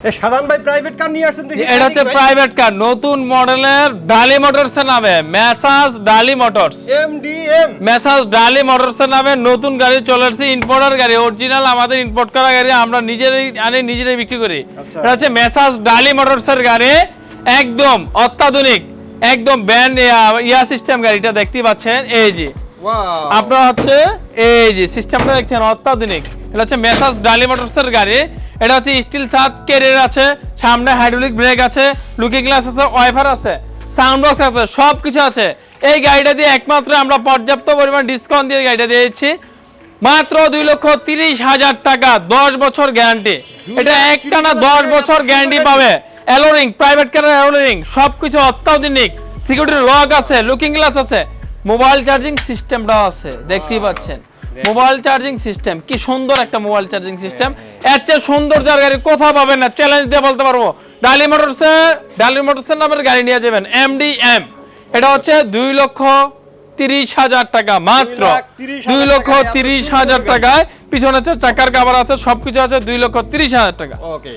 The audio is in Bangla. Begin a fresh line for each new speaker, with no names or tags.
এ সাধারণ ভাই প্রাইভেট কার নিয়ে আসছেন দেখি।
এটা হচ্ছে প্রাইভেট কার নতুন মডেলের ডালি মোটরস এর নামে মেসাজ ডালি মোটরস
এমডিএম
মেসাজ ডালি মোটরস এর নামে নতুন গাড়ি চলে আসছে ইম্পোর্টার গাড়ি অরিজিনাল আমাদের ইম্পোর্ট করা গাড়ি আমরা নিজেরাই আনি নিজেরাই বিক্রি করি।
আচ্ছা।
এটা হচ্ছে মেসাজ ডালি মোটরস এর গাড়ি একদম অত্যাধুনিক একদম ব্যান্ড ইয়া সিস্টেম গাড়িটা দেখতে পাচ্ছেন এই যে। আপনার হচ্ছে এই যে সিস্টেমটা দেখছেন অত্যাধুনিক। এটা হচ্ছে মেসাজ ডালি মোটরসের গাড়ি। এটা হচ্ছে স্টিল সাত কেরিয়ার আছে সামনে হাইড্রোলিক ব্রেক আছে লুকিং গ্লাস আছে ওয়াইফার আছে সাউন্ড বক্স আছে সব কিছু আছে। এই গাড়িটা দিয়ে একমাত্র আমরা পর্যাপ্ত পরিমাণ ডিসকাউন্ট দিয়ে গাড়িটা দিয়েছি। মাত্র দুই লক্ষ তিরিশ হাজার টাকা দশ বছর গ্যারান্টি এটা একটা না দশ বছর গ্যারান্টি পাবে। অ্যালোরিং প্রাইভেট কারের অ্যালোরিং সব কিছু অত্যাধুনিক। সিকিউরিটি লক আছে লুকিং গ্লাস আছে। মোবাইল চার্জিং সিস্টেমটাও আছে দেখতেই পাচ্ছেন। মোবাইল চার্জিং সিস্টেম কি সুন্দর একটা মোবাইল চার্জিং সিস্টেম। এর চেয়ে সুন্দর যার গাড়ি কোথাও পাবেন না চ্যালেঞ্জ দিয়ে বলতে পারব। ডালি মোটরসে ডালি মোটরসের নামের গাড়ি নিয়ে যাবেন এমডি এম এটা হচ্ছে দুই লক্ষ তিরিশ হাজার টাকা মাত্র।
দুই
লক্ষ তিরিশ হাজার টাকায় পিছনে চাকার কাবার আছে সবকিছু আছে দুই লক্ষ তিরিশ হাজার টাকা।
ওকে